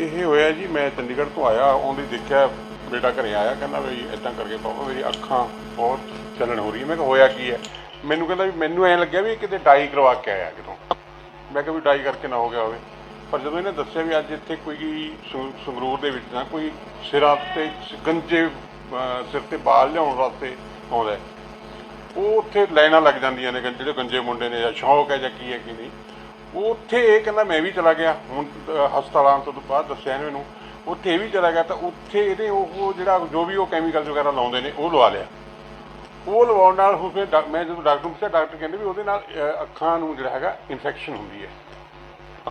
ਇਹ ਹੋਇਆ ਜੀ, ਮੈਂ ਚੰਡੀਗੜ੍ਹ ਤੋਂ ਆਇਆ ਆਉਂਦੇ ਦੇਖਿਆ ਬੇਟਾ ਘਰੇ ਆਇਆ, ਕਹਿੰਦਾ ਵੀ ਇਦਾਂ ਕਰਕੇ ਪਾਪਾ, ਮੇਰੀ ਅੱਖਾਂ ਬਹੁਤ ਚੱਲਣ ਹੋ ਰਹੀ ਹੈ ਮੈਂ ਕਿਹਾ, ਹੋਇਆ ਕੀ ਹੈ? ਮੈਨੂੰ ਕਹਿੰਦਾ ਵੀ ਮੈਨੂੰ ਐਂ ਲੱਗਿਆ ਵੀ ਕਿਤੇ ਡਾਈ ਕਰਵਾ ਕੇ ਆਇਆ ਕਿਤੋਂ। ਮੈਂ ਕਿਹਾ ਵੀ ਡਾਈ ਕਰਕੇ ਨਾ ਹੋ ਗਿਆ ਹੋਵੇ। ਪਰ ਜਦੋਂ ਇਹਨੇ ਦੱਸਿਆ ਵੀ ਅੱਜ ਇੱਥੇ ਕੋਈ ਸੰਗ- ਸੰਗਰੂਰ ਦੇ ਵਿੱਚ ਨਾ ਕੋਈ ਸਿਰਾਂ ਤੇ ਗੰਜੇ ਸਿਰ ਤੇ ਬਾਲ ਲਿਆਉਣ ਵਾਸਤੇ ਆਉਂਦਾ ਉਹ ਉੱਥੇ ਲਾਈਨਾਂ ਲੱਗ ਜਾਂਦੀਆਂ ਨੇ ਗੰ- ਜਿਹੜੇ ਗੰਜੇ ਮੁੰਡੇ ਨੇ, ਜਾਂ ਸ਼ੌਕ ਹੈ ਜਾਂ ਕੀ ਹੈ ਕੀ ਨਹੀਂ। ਉੱਥੇ ਇਹ ਕਹਿੰਦਾ ਮੈਂ ਵੀ ਚਲਾ ਗਿਆ। ਹੁਣ ਹਸਪਤਾਲਾਂ ਤੋਂ ਬਾਅਦ ਦੱਸਿਆ ਇਹਨੇ ਮੈਨੂੰ। ਉੱਥੇ ਇਹ ਵੀ ਚਲਾ ਗਿਆ ਤਾਂ ਉੱਥੇ ਇਹਨੇ ਉਹ ਜਿਹੜਾ ਜੋ ਵੀ ਉਹ ਕੈਮੀਕਲ ਵਗੈਰਾ ਲਾਉਂਦੇ ਨੇ, ਉਹ ਲਵਾ ਲਿਆ। ਉਹ ਲਵਾਉਣ ਨਾਲ ਹੁਣ ਫਿਰ ਡਾ- ਮੈਂ ਜਦੋਂ ਡਾਕਟਰ ਨੂੰ ਪੁੱਛਿਆ, ਡਾਕਟਰ ਕਹਿੰਦੇ ਵੀ ਉਹਦੇ ਨਾਲ ਅੱਖਾਂ ਨੂੰ ਜਿਹੜਾ ਹੈਗਾ ਇਨਫੈਕਸ਼ਨ ਹੁੰਦੀ ਹੈ।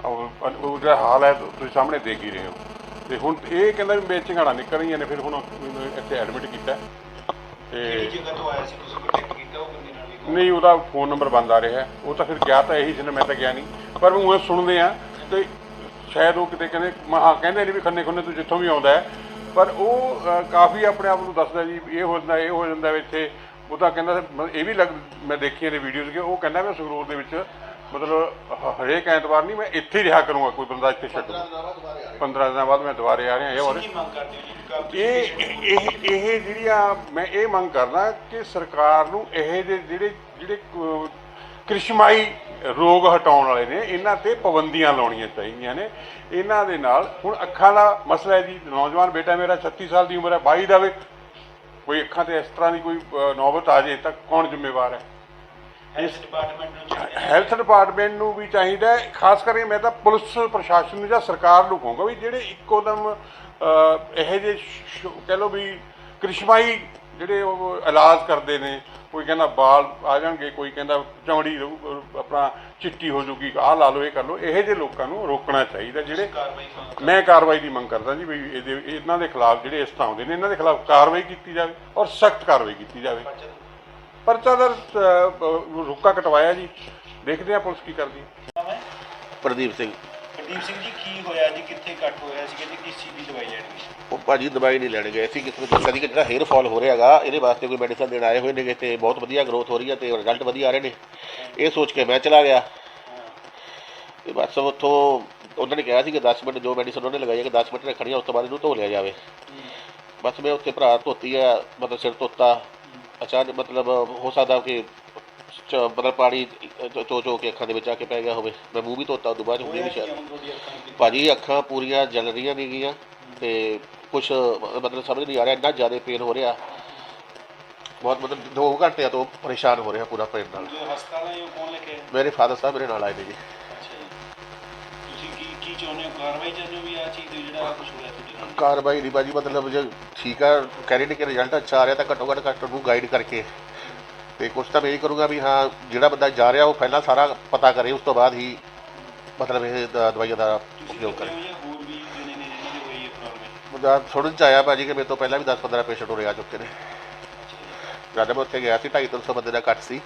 ਉਹ ਜਿਹੜਾ ਹਾਲ ਹੈ, ਤੁਸੀਂ ਸਾਹਮਣੇ ਦੇਖ ਹੀ ਰਹੇ ਹੋ। ਤੇ ਹੁਣ ਇਹ ਕਹਿੰਦਾ ਵੀ ਮੇਚਿੰਗਾਣਾ ਨਿਕਲ ਰਹੀਆਂ ਨੇ, ਫਿਰ ਹੁਣ ਇੱਥੇ ਐਡਮਿਟ ਕੀਤਾ। ਤੇ ਜਗ੍ਹਾ ਤੋਂ ਆਇਆ ਸੀ, ਤੁਸੀਂ ਕੰਟੈਕਟ ਕੀਤਾ, ਉਹ ਬੰਦੇ ਨਹੀਂ, ਉਹਦਾ ਫੋਨ ਨੰਬਰ ਬੰਦ ਆ ਰਿਹਾ। ਉਹ ਤਾਂ ਫਿਰ ਗਿਆ ਤਾਂ ਇਹੀ ਸੀ ਨਾ, ਮੈਂ ਤਾਂ ਗਿਆ ਨਹੀਂ। ਪਰ ਉਹ ਸੁਣਦੇ ਆ ਤੇ ਸ਼ਾਇਦ ਉਹ ਕਿਤੇ ਕਹਿੰਦੇ ਮਹਾ ਕਹਿੰਦੇ ਨੇ ਵੀ ਖੰਨੇ ਖੁੰਨੇ ਤੂੰ ਜਿੱਥੋਂ ਵੀ ਆਉਂਦਾ ਪਰ ਉਹ ਕਾਫੀ ਆਪਣੇ ਆਪ ਨੂੰ ਦੱਸਦਾ ਜੀ ਇਹ ਹੋ ਜਾਂਦਾ, ਇਹ ਹੋ ਜਾਂਦਾ ਇੱਥੇ। ਉਹ ਤਾਂ ਕਹਿੰਦਾ ਇਹ ਵੀ ਲੱਗ, ਮੈਂ ਦੇਖੀਆਂ ਨੇ ਵੀਡੀਓਜ਼ ਕਿ ਉਹ ਕਹਿੰਦਾ ਮੈਂ ਸੰਗਰੂਰ ਦੇ ਵਿੱਚ ਮਤਲਬ ਹ- ਹਰੇਕ ਐਤਵਾਰ ਨਹੀਂ ਮੈਂ ਇੱਥੇ ਹੀ ਰਿਹਾ ਕਰੂੰਗਾ ਕੋਈ ਬੰਦਾ ਇੱਥੇ ਛੱਡ 15 ਦਿਨਾਂ ਬਾਅਦ ਮੈਂ ਦੁਬਾਰੇ ਆ ਰਿਹਾ ਇਹ ਔਰ ਕੀ ਮੰਗ ਕਰਦੇ ਜੀ ਤੁਸੀਂ ਇਹ ਇਹ ਇਹ ਜਿਹੜੀਆਂ ਮੈਂ ਇਹ ਮੰਗ ਕਰਦਾ ਕਿ ਸਰਕਾਰ ਨੂੰ ਇਹ ਜਿਹੇ ਜਿਹੜੇ ਜਿਹੜੇ ਅਹ, ਕ੍ਰਿਸ਼ਮਾਈ ਰੋਗ ਹਟਾਉਣ ਵਾਲੇ ਨੇ ਇਹਨਾਂ ਤੇ ਪਾਬੰਦੀਆਂ ਲਾਉਣੀਆਂ ਚਾਹੀਦੀਆਂ ਨੇ। ਇਹਨਾਂ ਦੇ ਨਾਲ ਹੁਣ ਅੱਖਾਂ ਦਾ ਮਸਲਾ ਹੈ ਜੀ ਨੌਜਵਾਨ ਬੇਟਾ ਮੇਰਾ 36 ਸਾਲ ਦੀ ਉਮਰ ਹੈ 22 ਦਾ ਵੇ। ਕੋਈ ਅੱਖਾਂ ਤੇ ਇਸ ਤਰ੍ਹਾਂ ਦੀ ਕੋਈ ਨੌਬਤ ਆ ਜੇ ਤਾਂ ਕੌਣ ਜ਼ਿੰਮੇਵਾਰ ਹੈ? ਹੈਲਥ ਡਿਪਾਰਟਮੈਂਟ ਨੂੰ ਚਾਹੀਦਾ। ਹੈਲਥ ਡਿਪਾਰਟਮੈਂਟ ਨੂੰ ਵੀ ਚਾਹੀਦਾ ਹੈ, ਖਾਸ ਕਰਕੇ ਮੈਂ ਤਾਂ ਪੁਲਿਸ ਪ੍ਰਸ਼ਾਸਨ ਨੂੰ ਜਾਂ ਸਰਕਾਰ ਨੂੰ ਕਹੂੰਗਾ ਵੀ ਜਿਹੜੇ ਇੱਕੋਦਮ ਅਹ, ਇਹੋ ਜਿਹੇ ਸ਼- ਕਹਿ ਲਓ ਵੀ ਕ੍ਰਿਸ਼ਮਾਈ ਜਿਹੜੇ ਉਹ ਇਲਾਜ ਕਰਦੇ ਨੇ ਕੋਈ ਕਹਿੰਦਾ ਬਾਲ ਆ ਜਾਣਗੇ ਕੋਈ ਕਹਿੰਦਾ ਚਮੜੀ ਰਹੂ, ਅਹ, ਆਪਣਾ ਚਿੱਟੀ ਹੋ ਜੂਗੀ ਆਹ ਲਾ ਲਓ ਇਹ ਕਰ ਲਓ ਇਹੋ ਜਿਹੇ ਲੋਕਾਂ ਨੂੰ ਰੋਕਣਾ ਚਾਹੀਦਾ ਜਿਹੜੇ ਕਾਰਵਾਈ ਮੰਗ ਮੈਂ ਕਾਰਵਾਈ ਦੀ ਮੰਗ ਕਰਦਾ ਜੀ ਵੀ ਇਹਦੇ ਇਹਨਾਂ ਦੇ ਖਿਲਾਫ ਜਿਹੜੇ ਇਸ ਤਰ੍ਹਾਂ ਹੁੰਦੇ ਨੇ ਇਹਨਾਂ ਦੇ ਖਿਲਾਫ ਕਾਰਵਾਈ ਕੀਤੀ ਜਾਵੇ ਔਰ ਸਖਤ ਕਾਰਵਾਈ ਕੀਤੀ ਜਾਵੇ। ਪਰਚਾ ਦਾ ਰੁੱਕਾ ਕਟਵਾਇਆ ਜੀ। ਦੇਖਦੇ ਹਾਂ ਪੁਲਿਸ ਕੀ ਕਰਦੀ ਹੈ। ਹੈ ਪ੍ਰਦੀਪ ਸਿੰਘ। ਪ੍ਰਦੀਪ ਸਿੰਘ ਜੀ ਕੀ ਹੋਇਆ ਜੀ? ਕਿੱਥੇ ਕੱਟ ਹੋਇਆ ਸੀ ਕਹਿੰਦੇ ਕਿਸ ਚੀਜ਼ ਦੀ ਦਵਾਈ ਲੈਣੀ ਸੀ? ਉਹ ਭਾਜੀ ਦਵਾਈ ਨਹੀਂ ਲੈਣ ਗਏ। ਸੀ ਕਿਸੇ ਨੂੰ ਦੱਸਿਆ ਸੀ ਕਿ ਜਿਹੜਾ ਹੇਅਰ ਫਾਲ ਹੋ ਰਿਹਾ ਹੈਗਾ ਇਹਦੇ ਵਾਸਤੇ ਕੋਈ ਮੈਡੀਸਨ ਦੇਣ ਆਏ ਹੋਏ ਨੇਗੇ ਤੇ ਬਹੁਤ ਵਧੀਆ ਗਰੋਥ ਹੋ ਰਹੀ ਹੈ ਤੇ ਰਿਜ਼ਲਟ ਵਧੀਆ ਆ ਰਹੇ ਨੇ। ਇਹ ਸੋਚ ਕੇ ਮੈਂ ਚਲਾ ਗਿਆ। ਤੇ ਬਸ ਉੱਥੋਂ ਉਹਨਾਂ ਨੇ ਕਿਹਾ ਸੀ ਕਿ 10 ਮਿੰਟ ਜੋ ਮੈਡੀਸਨ ਉਹਨੇ ਲਗਾਈ ਹੈ ਕਿ 10 ਮਿੰਟ ਰੱਖਣੀ ਆ ਉਸ ਤੋਂ ਬਾਅਦ ਇਹਨੂੰ ਧੋ ਲਿਆ ਜਾਵੇ। ਬਸ ਮੈਂ ਉੱਥੇ ਭਰਾ ਧੋਤੀ ਆ ਮਤਲਬ ਸਿਰ ਧੋਤਾ। ਅਚਾਨਕ ਮਤਲਬ ਹੋ ਸਕਦਾ ਕਿ ਚ- ਮਤਲਬ ਪਾਣੀ ਚੋ ਚੋ ਕੇ ਅੱਖਾਂ ਦੇ ਵਿੱਚ ਆ ਕੇ ਪੈ ਗਿਆ ਹੋਵੇ। ਮੈਂ ਮੂੰਹ ਵੀ ਧੋਤਾ ਉਦੋਂ ਬਾਅਦ ਹੁਣੇ ਵੀ ਸ਼ਾਇਦ। ਭਾਜੀ ਅੱਖਾਂ ਪੂਰੀਆਂ ਜਲ ਰਹੀਆਂ ਨੇਗੀਆਂ ਤੇ ਕੁਝ ਮਤਲਬ ਸਮਝ ਨਹੀਂ ਆ ਰਿਹਾ ਇੰਨਾ ਜ਼ਿਆਦਾ ਪੇਨ ਹੋ ਰਿਹਾ। ਬਹੁਤ ਮਤਲਬ 2 ਘੰਟਿਆਂ ਤੋਂ ਪਰੇਸ਼ਾਨ ਹੋ ਰਿਹਾ ਪੂਰਾ ਪੇਨ ਨਾਲ। ਜੋ ਹਸਪਤਾਲ ਹੈ ਉਹ ਕੌਣ ਲੈ ਕੇ ਆਇਆ? ਮੇਰੇ ਫਾਦਰ ਸਾਹਿਬ ਮੇਰੇ ਨਾਲ ਆਏ ਨੇ ਜੀ। ਚਾਹੁੰਦੇ ਹੋ? ਕਾਰਵਾਈ ਚਾਹੁੰਦੇ ਹੋ ਵੀ ਆ ਚੀਜ਼ ਦੀ ਜਿਹੜਾ ਕੁਝ ਹੋਇਆ ਤੁਹਾਡੇ ਨਾਲ? ਕਾਰਵਾਈ ਨਹੀਂ ਭਾਜੀ ਮਤਲਬ ਜੇ ਠੀਕ ਆ ਨੇ ਕਿ ਰਿਜ਼ਲਟ ਅੱਛਾ ਆ ਰਿਹਾ ਤਾਂ ਘੱਟੋ ਘੱਟ ਡਾਕਟਰ ਨੂੰ ਗਾਈਡ ਕਰਕੇ। ਤੇ ਕੁਛ ਤਾਂ ਮੈਂ ਇਹ ਕਰੂੰਗਾ ਵੀ ਹਾਂ ਜਿਹੜਾ ਬੰਦਾ ਜਾ ਰਿਹਾ ਉਹ ਪਹਿਲਾਂ ਸਾਰਾ ਪਤਾ ਕਰੇ ਉਸ ਤੋਂ ਬਾਅਦ ਹੀ ਮਤਲਬ ਇਹ ਦ- ਦਵਾਈਆਂ ਦਾ ਤੁਸੀਂ ਉਪਯੋਗ ਕਰੇ। ਹੋ ਜਾਂ ਹੋਰ ਵੀ ਜਣੇ ਨੇ ਜਿਹਨਾਂ ਦੀ ਹੋਈ ਹੈ ਪ੍ਰੋਬਲਮ ਮੁੰਡਾ ਸੁਣਨ ਚ ਆਇਆ ਭਾਜੀ ਕਿ ਮੇਰੇ ਤੋਂ ਪਹਿਲਾਂ ਵੀ 10-15 ਪੇਸ਼ੈਂਟ ਉਰੇ ਆ ਚੁੱਕੇ ਨੇ। ਜਦ ਮੈਂ ਉੱਥੇ ਗਿਆ ਸੀ 250 ਬੰਦੇ ਦਾ ਕੱਟ ਸੀ।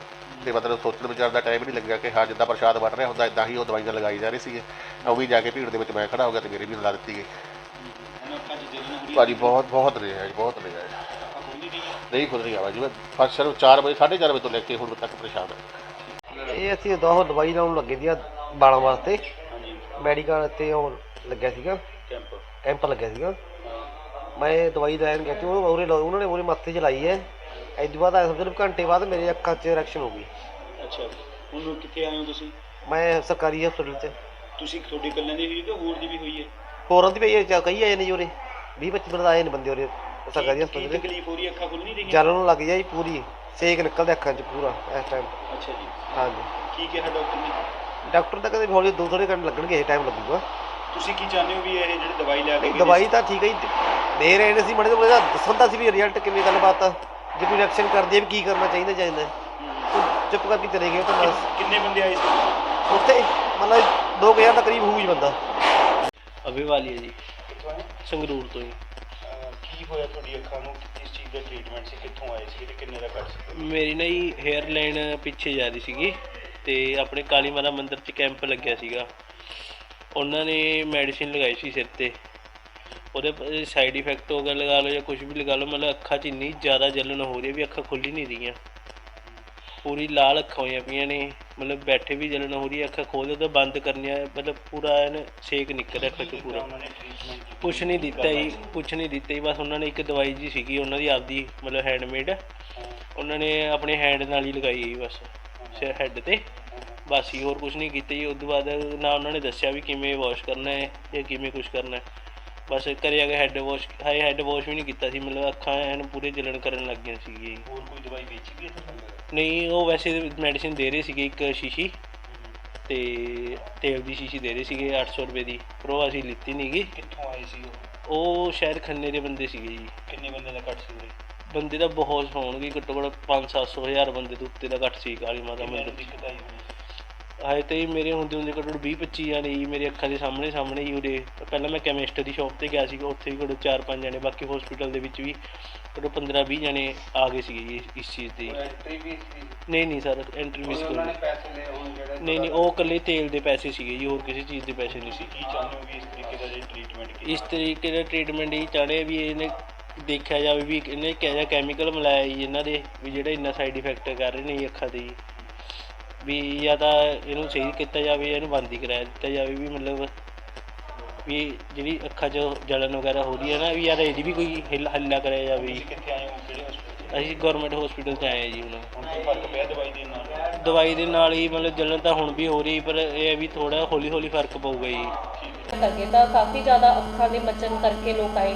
ਤੇ ਮਤਲਬ ਸੋਚਣ ਵਿਚਾਰਨ ਦਾ ਟਾਈਮ ਨਹੀਂ ਲੱਗਿਆ ਕਿ ਹਾਂ ਜਿੱਦਾਂ ਪ੍ਰਸ਼ਾਦ ਵੰਡ ਰਿਹਾ ਹੁੰਦਾ ਇਦਾਂ ਹੀ ਉਹ ਦਵਾਈਆਂ ਲਗਾਈ ਜਾ ਰਹੀ ਸੀ ਉਹ ਵੀ ਜਾ ਕੇ ਭੀੜ ਦੇ ਵਿੱਚ ਮੈਂ ਖੜਾ ਹੋ ਗਿਆ ਤੇ ਮੇਰੀ ਵੀ ਲਾ ਦਿੱਤੀ ਗਈ। ਭਾਜੀ ਬਹੁਤ ਬਹੁਤ ਰਿਹਾ ਜੀ ਬਹੁਤ ਰਿਹਾ ਜੀ ਨਹੀਂ ਹੈ ਨਹੀਂ ਖੁੱਲ ਰਹੀ ਮੈਂ ਫਸਟ ਸ਼ਰ 4 ਵਜੇ 4:30 ਵਜੇ ਤੋਂ ਲੈ ਕੇ ਹੁਣ ਤੱਕ ਪਰੇਸ਼ਾਨ ਹਾਂ ਇਹ ਅਸੀਂ ਦੋ ਦਵਾਈ ਲਾਉਣ ਲੱਗੇ ਸੀ ਬਾਲਾਂ ਵਾਸਤੇ। ਮੈਡੀਕਲ ਤੇ ਉਹ ਲੱਗਿਆ ਸੀਗਾ। ਕੈਂਪ। ਕੈਂਪ ਲੱਗਿਆ ਸੀਗਾ। ਮੈਂ ਦਵਾਈ ਲੈਣ ਗਿਆ ਤੇ ਉਹ ਉਹਨੇ ਨੇ ਉਹਨੇ ਮੱਥੇ 'ਚ ਲਾਈ ਹੈ। ਤੋਂ ਬਾਅਦ ਆਇਆ ਸਮਝ ਲਓ ਘੰਟੇ ਬਾਅਦ ਮੇਰੇ ਅੱਖਾਂ 'ਚ ਰਿਐਕਸ਼ਨ ਹੋ ਗਈ। ਅੱਛਾ ਹੁਣ ਕਿੱਥੇ ਆਏ ਹੋ ਤੁਸੀਂ? ਮੈਂ ਸਰਕਾਰੀ ਹਸਪਤਾਲ 'ਚ। ਤੁਸੀਂ ਤੁਹਾਡੇ ਇਕੱਲਿਆਂ ਦੀ ਹੋਈ ਕਿ ਹੋਰ ਦੀ ਵੀ ਹੋਈ ਹੈ? ਹੋਰਾਂ ਦੀ ਪਈ ਹੈ ਕਈ ਆਏ ਨੇ ਜੀ ਉਰੇ। 20 25 ਬੰਦੇ ਆਏ ਨੇ ਬੰਦੇ ਉਰੇ ਸਰਕਾਰੀ ਹਸਪਤਾਲ 'ਚ। ਤਕਲੀਫ ਹੋ ਰਹੀ ਹੈ ਅੱਖਾਂ ਖੁੱਲ ਨਹੀਂ ਰਹੀਆਂ? ਨੂੰ ਲੱਗ ਜਾਈ ਪੂਰੀ ਸੇਕ ਨਿਕਲਦਾ ਅੱਖਾਂ 'ਚ ਪੂਰਾ ਇਸ ਟਾਈਮ ਅੱਛਾ ਜੀ। ਹਾਂਜੀ। ਕੀ ਕਿਹਾ ਡਾਕਟਰ ਨੇ? ਡਾਕਟਰ ਤਾਂ ਕਹਿੰਦੇ ਹੌਲੀ ਦੋ ਥੋੜੇ ਘੰਟੇ ਲੱਗਣਗੇ ਟਾਈਮ ਲੱਗੂਗਾ। ਤੁਸੀਂ ਕੀ ਚਾਹੁੰਦੇ ਹੋ ਵੀ ਇਹ ਜਿਹੜੀ ਦਵਾਈ ਲੈ ਕੇ ਨਹੀਂ ਦਵਾਈ ਤਾਂ ਠੀਕ ਹੈ ਜੀ। ਦੇ ਰਹੇ ਨੇ ਸੀ ਮੜੇ ਤੋਂ ਦੱਸਣ ਤਾਂ ਸੀ ਵੀ ਰਿਜ਼ਲਟ ਕਿਵੇਂ ਗੱਲਬਾਤ। ਆ ਜੇ ਕੋਈ ਰਿਐਕਸ਼ਨ ਕਰਦੀ ਹੈ ਵੀ ਕੀ ਕਰਨਾ ਚਾਹੀਦਾ ਚਾਹੀਦਾ ਉਹ ਚੁੱਪ ਕਰਕੇ ਚਲੇ ਗਏ ਤਾਂ ਬਸ। ਕਿੰਨੇ ਬੰਦੇ ਆਏ ਸੀ? ਉੱਥੇ ਮਤਲਬ 2000 ਦਾ ਕਰੀਬ ਹੋਊ ਜੀ ਬੰਦਾ। ਅਭੀ ਵਾਲੀ ਹੈ ਜੀ। ਕਿੱਥੋਂ ਆਏ ਸੰਗਰੂਰ ਤੋਂ ਹੀ। ਅਹ ਕੀ ਹੋਇਆ ਤੁਹਾਡੀ ਅੱਖਾਂ ਨੂੰ? ਕਿਸ ਚੀਜ਼ ਦਾ ਟ੍ਰੀਟਮੈਂਟ ਸੀ? ਕਿੱਥੋਂ ਆਏ ਸੀ? ਤੇ ਕਿੰਨੇ ਦਾ ਕੱਟ ਸੀ? ਮੇਰੀ ਨਾ ਹੀ ਹੇਅਰ ਲਾਈਨ ਪਿੱਛੇ ਜਾ ਰਹੀ ਸੀਗੀ ਤੇ ਆਪਣੇ ਕਾਲੀ ਮਾਤਾ ਮੰਦਿਰ 'ਚ ਕੈਂਪ ਲੱਗਿਆ ਸੀਗਾ। ਉਹਨਾਂ ਨੇ ਮੈਡੀਸਿਨ ਲਗਾਈ ਸੀ ਸਿਰ ਤੇ। ਉਹਦੇ ਸਾਈਡ ਇਫੈਕਟ ਹੋ ਗਿਆ ਲਗਾ ਲਓ ਜਾਂ ਕੁਝ ਵੀ ਲਗਾ ਲਓ, ਮਤਲਬ ਅੱਖਾਂ 'ਚ ਇੰਨੀ ਜ਼ਿਆਦਾ ਜਲਨ ਹੋ ਰਹੀ ਹੈ ਵੀ ਅੱਖਾਂ ਖੁੱਲ ਹੀ ਨਹੀਂ ਰਹੀਆਂ। ਪੂਰੀ ਲਾਲ ਅੱਖਾਂ ਹੋਈਆਂ ਪਈਆਂ ਨੇ, ਮਤਲਬ ਬੈਠੇ ਵੀ ਜਲਨ ਹੋ ਰਹੀ ਹੈ, ਅੱਖਾਂ ਖੋਲ੍ਹ ਤਾਂ ਬੰਦ ਕਰਨੀਆਂ, ਮਤਲਬ ਪੂਰਾ ਐਨ ਸੇਕ ਨਿਕਲ ਰਿਹਾ ਅੱਖਾਂ 'ਚੋਂ ਪੂਰਾ। ਕੁਛ ਨਹੀਂ ਦਿੱਤਾ ਜੀ, ਕੁਛ ਨਹੀਂ ਦਿੱਤਾ ਜੀ, ਬਸ ਉਹਨਾਂ ਨੇ ਇੱਕ ਦਵਾਈ ਜੀ ਸੀਗੀ, ਉਹਨਾਂ ਦੀ ਆਪਦੀ, ਮਤਲਬ ਹੈਂਡਮੇਡ ਉਹਨਾਂ ਨੇ ਆਪਣੇ ਹੈਂਡ ਨਾਲ ਹੀ ਲਗਾਈ ਜੀ ਬਸ, ਸਿਰ ਹੈਡ ਤੇ। ਬਸ ਹੀ ਹੋਰ ਕੁਛ ਨਹੀਂ ਕੀਤਾ ਜੀ, ਉਸ ਤੋਂ ਬਾਅਦ ਨਾ ਉਹਨਾਂ ਨੇ ਦੱਸਿਆ ਵੀ ਕਿਵੇਂ ਵਾਸ਼ ਕਰਨਾ ਹੈ ਜਾਂ ਕਿਵੇਂ ਕੁਛ ਕਰਨਾ ਹੈ। ਬਸ ਘਰੇ ਆ ਕੇ ਹੈਡ ਵਾਸ਼ ਹਾਏ ਹੈਡ ਵਾਸ਼ ਵੀ ਨਹੀਂ ਕੀਤਾ ਸੀ ਮਤਲਬ ਅੱਖਾਂ ਐਨ ਪੂਰੇ ਜਲਣ ਕਰਨ ਲੱਗ ਗਈਆਂ ਸੀਗੀਆਂ ਜੀ। ਹੋਰ ਕੋਈ ਦਵਾਈ ਵੇਚੀ ਗਈ ਇੱਥੇ ਨਹੀਂ ਉਹ ਵੈਸੇ ਮੈਡੀਸਿਨ ਦੇ ਰਹੇ ਸੀਗੇ ਇੱਕ ਸ਼ੀਸ਼ੀ ਤੇ ਤੇਲ ਦੀ ਸ਼ੀਸ਼ੀ ਦੇ ਰਹੇ ਸੀਗੇ 800 ਰੁਪਏ ਦੀ ਪਰ ਉਹ ਅਸੀਂ ਲਿੱਤੀ ਨਹੀਂ ਗੀ। ਕਿੱਥੋਂ ਆਏ ਸੀ ਉਹ? ਉਹ ਸ਼ਾਇਦ ਖੰਨੇ ਦੇ ਬੰਦੇ ਸੀਗੇ ਜੀ। ਕਿੰਨੇ ਬੰਦੇ ਦਾ ਕੱਟ ਸੀ ਉਰੇ? ਬੰਦੇ ਤਾਂ ਬਹੁਤ ਹੋਣਗੇ ਘੱਟੋ ਘੱਟ 5-700 ਹਜ਼ਾਰ ਬੰਦੇ ਦੇ ਉੱਤੇ ਦਾ ਘੱਟ ਸੀ ਕਾਲੀ ਮਾਤਾ ਕਿੰਨੇ ਮੰਦਿਰ ਨੂੰ ਦਿੱਕਤ ਆਈ ਹੋਣੀ ਹਾਏ ਤੇ ਜੀ ਮੇਰੇ ਹੁੰਦੇ ਹੁੰਦੇ ਘੱਟੋ ਘੱਟ 20-25 ਜਾਣੇ ਜੀ ਮੇਰੇ ਅੱਖਾਂ ਦੇ ਸਾਹਮਣੇ ਸਾਹਮਣੇ ਹੀ ਉਰੇ। ਪਹਿਲਾਂ ਮੈਂ ਕੈਮਿਸਟ ਦੀ ਸ਼ਾਪ ਤੇ ਗਿਆ ਸੀਗਾ ਉੱਥੇ ਵੀ ਘੱਟੋ 4-5 ਜਾਣੇ ਬਾਕੀ ਹਸਪੀਟਲ ਦੇ ਵਿੱਚ ਵੀ ਘੱਟੋ 15-20 ਜਾਣੇ ਆ ਗਏ ਸੀਗੇ ਜੀ ਇਸ ਚੀਜ਼ ਦੀ। ਐਂਟਰੀ ਵੀ ਸੀ। ਨਹੀਂ ਨਹੀਂ ਸਰ ਐਂਟਰੀ ਮਿਸ ਉਹਨਾਂ ਨੇ ਪੈਸੇ ਲਏ ਹੋਣ ਜਿਹੜੇ ਨਹੀਂ ਨਹੀਂ ਉਹ ਇਕੱਲੇ ਤੇਲ ਦੇ ਪੈਸੇ ਸੀਗੇ ਜੀ ਹੋਰ ਕਿਸੇ ਚੀਜ਼ ਦੇ ਪੈਸੇ ਨਹੀਂ ਸੀ ਤੁਸੀਂ ਕੀ ਚਾਹੁੰਦੇ ਹੋ ਵੀ ਇਸ ਤਰੀਕੇ ਦਾ ਜੇ ਟ੍ਰੀਟਮੈਂਟ ਕੀਤਾ ਇਸ ਤਰੀਕੇ ਦਾ ਟ੍ਰੀਟਮੈਂਟ ਇਹ ਚਾਹਣੇ ਵੀ ਇਹਨੇ ਦੇਖਿਆ ਜਾਵੇ ਵੀ ਇਹਨੇ ਕਿਹੋ ਜਿਹਾ ਕੈਮੀਕਲ ਮਿਲਾਇਆ ਜੀ ਇਹਨਾਂ ਦੇ ਵੀ ਜਿਹੜਾ ਇੰਨਾ ਸਾਈਡ ਇਫੈਕਟ ਕਰ ਰਹੇ ਨੇ ਜੀ ਅੱਖਾਂ ਦੇ ਜੀ। ਵੀ ਜਾਂ ਤਾਂ ਇਹਨੂੰ ਸਹੀ ਕੀਤਾ ਜਾਵੇ ਜਾਂ ਇਹਨੂੰ ਬੰਦ ਹੀ ਕਰਾਇਆ ਦਿੱਤਾ ਜਾਵੇ ਵੀ ਮਤਲਬ ਵੀ ਜਿਹੜੀ ਅੱਖਾਂ 'ਚ ਜਲਨ ਵਗੈਰਾ ਹੋ ਰਹੀ ਹੈ ਨਾ ਵੀ ਯਾਰ ਇਹਦੀ ਵੀ ਕੋਈ ਹਿੱਲ ਹੱਲਾ ਕਰਿਆ ਜਾਵੇ। ਜੀ। ਕਿੱਥੇ ਆਏ ਹੋ? ਕਿਹੜੇ ਹਸਪੀਟਲ ਅਸੀਂ ਗਵਰਨਮੈਂਟ ਹਸਪੀਟਲ 'ਚ ਆਏ ਹਾਂ ਜੀ ਹੁਣ। ਹੁਣ ਕੋਈ ਫ਼ਰਕ ਪਿਆ ਦਵਾਈ ਦੇ ਨਾਲ? ਦਵਾਈ ਦੇ ਨਾਲ ਹੀ ਮਤਲਬ ਜਲਨ ਤਾਂ ਹੁਣ ਵੀ ਹੋ ਰਹੀ ਪਰ ਇਹ ਹੈ ਵੀ ਥੋੜਾ ਹੌਲੀ ਹੌਲੀ ਫ਼ਰਕ ਪਊਗਾ ਜੀ। ਕਰਕੇ ਤਾਂ ਕਾਫੀ ਜ਼ਿਆਦਾ ਅੱਖਾਂ ਦੇ ਮਚਨ ਕਰਕੇ ਲੋਕ ਆਏ।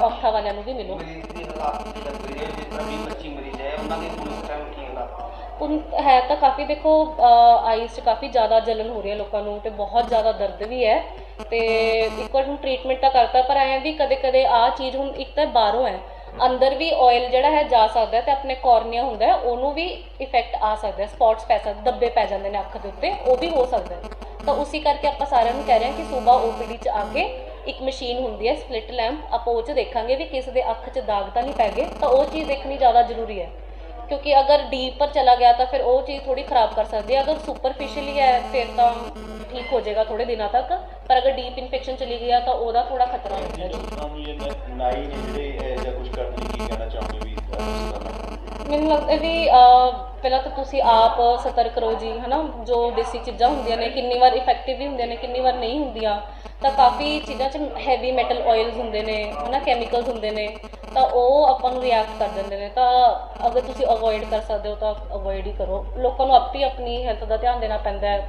ਔਖਾ ਵਾਲਿਆਂ ਨੂੰ ਵੀ ਮਿਲੋ ਉਨ ਹੈ ਤਾਂ ਕਾਫੀ ਦੇਖੋ ਆਈਸ 'ਚ ਕਾਫੀ ਜ਼ਿਆਦਾ ਜਲਨ ਹੋ ਰਹੀ ਹੈ ਲੋਕਾਂ ਨੂੰ ਤੇ ਬਹੁਤ ਜ਼ਿਆਦਾ ਦਰਦ ਵੀ ਹੈ। ਤੇ ਇੱਕ ਵਾਰ ਹੁਣ ਟ੍ਰੀਟਮੈਂਟ ਤਾਂ ਕਰਤਾ ਪਰ ਐਂ ਵੀ ਕਦੇ ਕਦੇ ਆ ਚੀਜ਼ ਹੁਣ ਇੱਕ ਤਾਂ ਬਾਹਰੋਂ ਹੈ। ਅੰਦਰ ਵੀ ਆਇਲ ਜਿਹੜਾ ਹੈ ਜਾ ਸਕਦਾ ਹੈ ਤੇ ਆਪਣੇ ਕੋਰਨੀਆ ਹੁੰਦਾ ਹੈ ਉਹਨੂੰ ਵੀ ਇਫੈਕਟ ਆ ਸਕਦਾ ਹੈ। ਸਪੌਟਸ ਪੈ ਸਕਦੇ ਦੱਬੇ ਪੈ ਜਾਂਦੇ ਨੇ ਅੱਖ ਦੇ ਉੱਤੇ ਉਹ ਵੀ ਹੋ ਸਕਦਾ ਹੈ। ਤਾਂ ਉਸੇ ਕਰਕੇ ਆਪਾਂ ਸਾਰਿਆਂ ਨੂੰ ਕਹਿ ਰਹੇ ਹਾਂ ਕਿ ਸੂਬਾ ਓਪੀਡੀ 'ਚ ਆ ਕੇ ਇੱਕ ਮਸ਼ੀਨ ਹੁੰਦੀ ਹੈ ਸਪਲਿਟ ਲੈਂਪ ਆਪਾਂ ਉਹ 'ਚ ਦੇਖਾਂਗੇ ਵੀ ਕਿਸੇ ਦੇ ਅੱਖ 'ਚ ਦਾਗ ਤਾਂ ਨਹੀਂ ਪੈ ਗਏ ਤਾਂ ਉਹ ਚੀਜ਼ ਦੇਖਣੀ ਜ਼ਿਆਦਾ ਜ਼ਰੂਰੀ ਹੈ। ਕਿਉਂਕਿ ਅਗਰ ਡੀਪ ਪਰ ਚਲਾ ਗਿਆ ਤਾਂ ਫਿਰ ਉਹ ਚੀਜ਼ ਥੋੜੀ ਖਰਾਬ ਕਰ ਸਕਦੀ ਹੈ। ਅਗਰ ਸੁਪਰਫੀਸ਼ੀਅਲੀ ਹੈ ਫਿਰ ਤਾਂ ਠੀਕ ਹੋ ਜਾਏਗਾ ਥੋੜੇ ਦਿਨਾਂ ਤੱਕ। ਪਰ ਅਗਰ ਡੀਪ ਇਨਫੈਕਸ਼ਨ ਚਲੀ ਗਿਆ ਤਾਂ ਉਹਦਾ ਥੋੜਾ ਖਤਰਾ ਹੁੰਦਾ ਹੈ ਡਾਕਟਰਾਂ ਨੂੰ ਜੇ ਨਾਈ ਨੇ ਜਿਹੜੇ ਇਹ ਜਿਹਾ ਕੁਝ ਕਰਨ ਲਈ ਕੀ ਕਹਿਣਾ ਚਾਹੁੰਦੇ ਵੀ ਇਸ ਤਰ੍ਹਾਂ? ਮੈਨੂੰ ਲੱਗਦਾ ਹੈ ਵੀ ਪਹਿਲਾਂ ਤਾਂ ਤੁਸੀਂ ਆਪ ਸਤਰਕ ਰਹੋ ਜੀ, ਹਨਾ? ਜੋ ਦੇਸੀ ਚੀਜ਼ਾਂ ਹੁੰਦੀਆਂ ਨੇ, ਕਿੰਨੀ ਵਾਰ ਇਫੈਕਟਿਵ ਵੀ ਹੁੰਦੀਆਂ ਨੇ, ਕਿੰਨੀ ਵਾਰ ਨਹੀਂ ਹੁੰਦੀਆਂ, ਤਾਂ ਕਾਫੀ ਚੀਜ਼ਾਂ 'ਚ ਹੈਵੀ ਮੈਟਲ ਆਇਲਸ ਹੁੰਦੇ ਨੇ, ਹਨਾ? ਕੈਮੀਕਲਸ ਹੁੰਦੇ ਨੇ, ਤਾਂ ਉਹ ਆਪਾਂ ਨੂੰ ਰਿਐਕਟ ਕਰ ਦਿੰਦੇ ਨੇ। ਤਾਂ ਅਗਰ ਤੁਸੀਂ ਅਵੋਇਡ ਕਰ ਸਕਦੇ ਹੋ, ਤਾਂ ਅਵੋਇਡ ਹੀ ਕਰੋ। ਲੋਕਾਂ ਨੂੰ ਆਪਣੀ ਆਪਣੀ ਹੈਲਥ ਦਾ ਧਿਆਨ ਦੇਣਾ ਪੈਂਦਾ ਹੈ।